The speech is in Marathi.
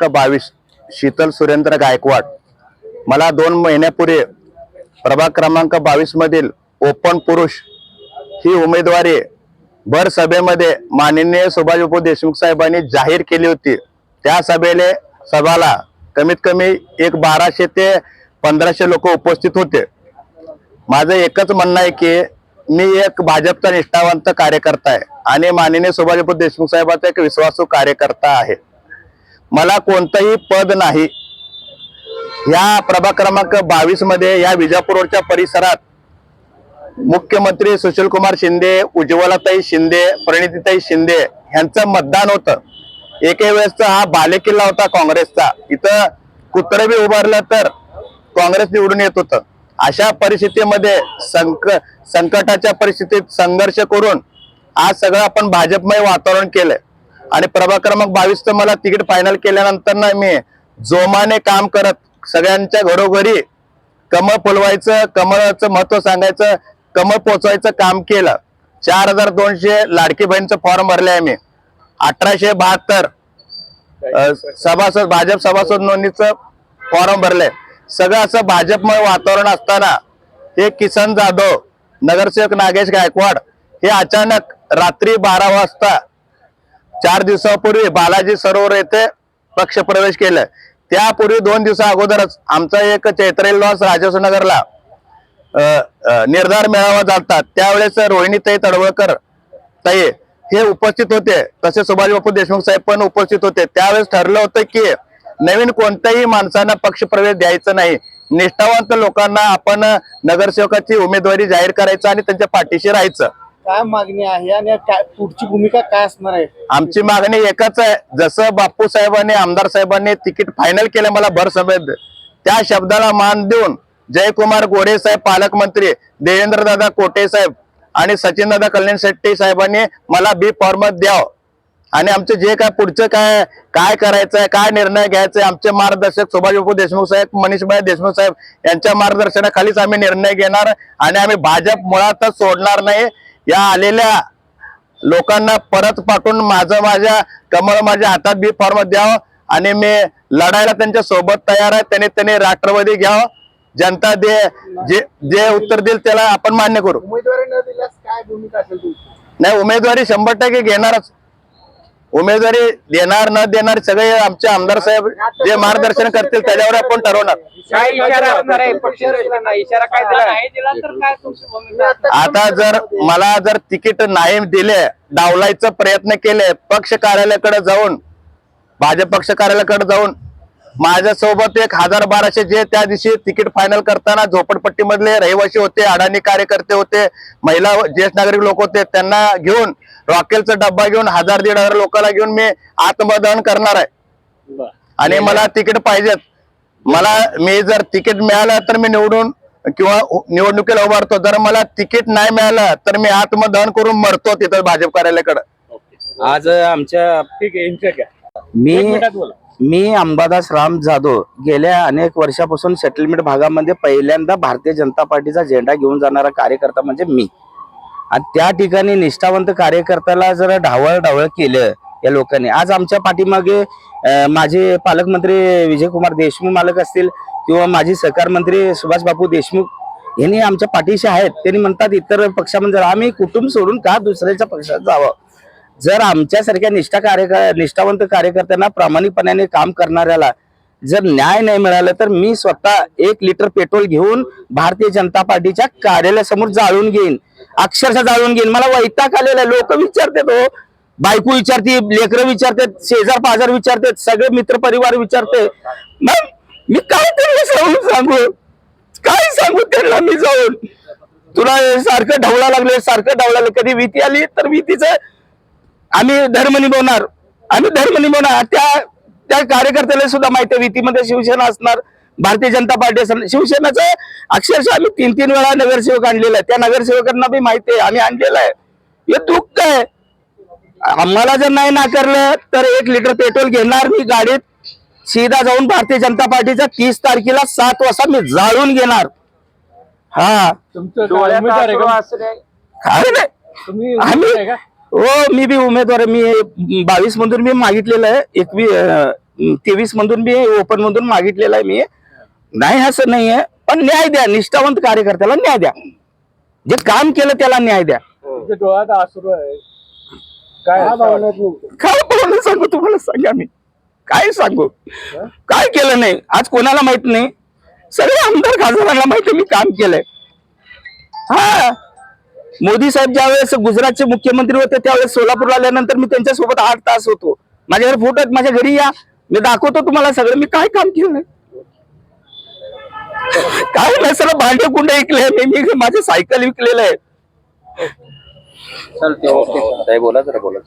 क्रमांक बावीस शीतल सुरेंद्र गायकवाड. मला दोन महिन्यापूर्वी प्रभाग क्रमांक बावीसमधील ओपन पुरुष ही उमेदवारी भर सभेमध्ये माननीय सुभाषबाबू देशमुख साहेबांनी जाहीर केली होती. त्या सभेले सभाला कमीत कमी एक बाराशे ते पंधराशे लोक उपस्थित होते. माझं एकच म्हणणं आहे की मी एक भाजपचा निष्ठावंत कार्यकर्ता आहे आणि माननीय सुभाषबाबू देशमुख साहेबांचा एक विश्वासू कार्यकर्ता आहे. मला कोणतंही पद नाही. या प्रभाग क्रमांक बावीसमध्ये या विजापूरच्या परिसरात मुख्यमंत्री सुशील कुमार शिंदे उज्ज्वलाताई शिंदे प्रणितीताई शिंदे यांचं मतदान होतं. एके वेळेसचा हा बालेकिल्ला होता काँग्रेसचा. इथं कुत्र बी उभारलं तर काँग्रेस निवडून येत होतं. अशा परिस्थितीमध्ये संक संकटाच्या परिस्थितीत संघर्ष करून आज सगळं आपण भाजपमय वातावरण केलंय. आणि प्रभाग क्रमांक तर मला तिकीट फायनल केल्यानंतर ना मी जोमाने काम करत सगळ्यांच्या घरोघरी कमळ फुलवायचं कमळाचं महत्त्व सांगायचं कमळ पोचवायचं काम केलं. चार हजार दोनशे लाडकी बहिणीचं फॉर्म भरले आहे मी. अठराशे बहात्तर सभासद भाजप सभासद नोंदणीचं फॉर्म भरलंय. सगळं असं भाजपमय वातावरण असताना हे किसन जाधव नगरसेवक नागेश गायकवाड हे अचानक रात्री बारा वाजता चार दिवसापूर्वी बालाजी सरोवर येथे पक्षप्रवेश केलं. त्यापूर्वी दोन दिवसा अगोदरच आमचा एक चैत्रेल लॉस राजसनगरला निर्धार मेळावा चालतात त्यावेळेस रोहिणी ताई तडवळकर ताई हे उपस्थित होते. तसे सुभाष बापू देशमुख साहेब पण उपस्थित होते. त्यावेळेस ठरलं होतं की नवीन कोणत्याही माणसांना पक्षप्रवेश द्यायचा नाही. निष्ठावंत लोकांना आपण नगरसेवकाची उमेदवारी जाहीर करायचं आणि त्यांच्या पाठीशी राहायचं. काय मागणी आहे आणि काय पुढची भूमिका काय असणार आहे? आमची मागणी एकच आहे. जसं बापू साहेबांनी आमदार साहेबांनी तिकीट फायनल केलं मला भर त्या शब्दाला मान देऊन जयकुमार गोरे साहेब पालकमंत्री देवेंद्र दादा कोटे साहेब आणि सचिन दादा कल्याण शेट्टी साहेबांनी मला बी फॉर्म द्यावं. आणि आमचं जे काय पुढचं काय काय करायचं आहे काय निर्णय घ्यायचा आहे आमचे मार्गदर्शक सुभाषबाबू देशमुख साहेब मनीषभाई देशमुख साहेब यांच्या मार्गदर्शनाखालीच आम्ही निर्णय घेणार आणि आम्ही भाजप मुळातच सोडणार नाही. या आलेल्या लोकांना परत पाठवून माझं माझ्या कमळ माझ्या हातात बी फॉर्म द्यावं. आणि मी लढायला त्यांच्यासोबत तयार आहे. त्याने त्याने राष्ट्रवादी घ्यावं. जनता दे जे जे उत्तर देईल त्याला आपण मान्य करू. उमेदवारी न दिल्यास काय भूमिका असेल तुमची? नाही उमेदवारी शंभर टक्के घेणारच. उमेदवारी देणार न देणार सगळे आमचे आमदार साहेब जे मार्गदर्शन करतील त्याच्यावर आपण ठरवणार. काय इशारा असणार आहे? पक्ष रचना इशारा काय दिला? नाही दिला तर काय तुमची भूमिका? आता जर मला जर तिकीट नाही दिले डावलायचा प्रयत्न केले पक्ष कार्यालयाकडे जाऊन भाजप पक्ष कार्यालयाकडे जाऊन माझ्यासोबत एक हजार बाराशे जे त्या दिवशी तिकीट फायनल करताना झोपडपट्टी मधले रहिवासी होते अडाणी कार्यकर्ते होते महिला ज्येष्ठ नागरिक लोक होते त्यांना घेऊन रॉकेलचा डब्बा घेऊन हजार दीड हजार लोकांना घेऊन मी आत्मदहन करणार आहे. आणि मला तिकीट पाहिजेत. मला मी जर तिकीट मिळालं तर मी निवडून किंवा निवडणुकीला उभारतो. जर मला तिकीट नाही मिळालं तर मी आत्मदहन करून मरतो तिथं भाजप कार्यालयाकडे. आज आमच्या ठीक आहे मी मी अंबादास राम जाधव गेल्या अनेक वर्षापासून सेटलमेंट भागामध्ये पहिल्यांदा भारतीय जनता पार्टीचा झेंडा घेऊन जाणारा कार्यकर्ता म्हणजे मी. आणि त्या ठिकाणी निष्ठावंत कार्यकर्त्याला जर ढावळ ढावळ केलं या लोकांनी. आज आमच्या पाठीमागे माझे पालकमंत्री विजयकुमार देशमुख मालक असतील किंवा माझे सहकार मंत्री सुभाष बापू देशमुख यांनी आमच्या पाठीशी आहेत. त्यांनी म्हणतात इतर पक्षामध्ये आम्ही कुटुंब सोडून का दुसऱ्याच्या पक्षात जावं? जर आमच्यासारख्या निष्ठा कार्य निष्ठावंत कार्यकर्त्यांना प्रामाणिकपणाने काम करणाऱ्याला जर न्याय नाही मिळाला तर मी स्वतः एक लिटर पेट्रोल घेऊन भारतीय जनता पार्टीच्या कार्यालयासमोर जाळून घेईन. अक्षरशः जाळून घेईन. मला वैताग आलेला लोक विचारतात हो बायको विचारते लेकरं विचारतात शेजार पाजार विचारतात सगळे मित्र परिवार विचारते. मग मी काय त्यांना सांगू. काय सांगू त्यांना मी जाऊन. तुला सारखं ढवळा लागले सारखं ढवळा कधी भीती आली तर भीतीचं आम्ही धर्म निभवणार. आम्ही धर्म निभवणार. त्या त्या कार्यकर्त्याला सुद्धा माहिती आहे. युतीमध्ये शिवसेना असणार. भारतीय जनता पार्टी असणार. शिवसेनेचं अक्षरशः आम्ही तीन तीन वेळा नगरसेवक आणलेला आहे. त्या नगरसेवकांना बी माहिती आहे. आम्ही आणलेलं आहे. हे दुःख आहे. आम्हाला जर नाही नाकारलं तर एक लिटर पेट्रोल घेणार मी गाडीत. सीधा जाऊन भारतीय जनता पार्टीच्या तीस तारखेला सात वाजता मी जाळून घेणार. हा. तुमचं काय? उमेदवार आहे का? काय? नाही. तुम्ही आम्ही हो मी बी उमेदवार आहे. मी बावीस मधून मी मागितलेलं आहे. एकवी तेवीस मधून मी ओपन मधून मागितलेला आहे मी. नाही असं नाहीये पण न्याय द्या. निष्ठावंत कार्यकर्त्याला न्याय द्या. जे काम केलं त्याला न्याय द्या. डोळ्यात आसरू आहे. काय? काय बोलणं सांगू तुम्हाला? सांगा मी. काय सांगू? काय केलं नाही? आज कोणाला माहीत नाही. सगळे आमदार खासदारांना माहिती मी काम केलंय. हा. मोदी साहेब ज्यावेळेस गुजरातचे मुख्यमंत्री होते त्यावेळेस सोलापूरला आल्यानंतर मी त्यांच्यासोबत आठ तास होतो. माझ्याकडे फोटो आहेत माझ्या घरी या. मी दाखवतो तुम्हाला सगळं. मी काय काम केलं काय नाही भांडे कुंडे ऐकले मी मी माझे सायकल विकलेलं आहे. चालते ओके. बोला जरा बोला.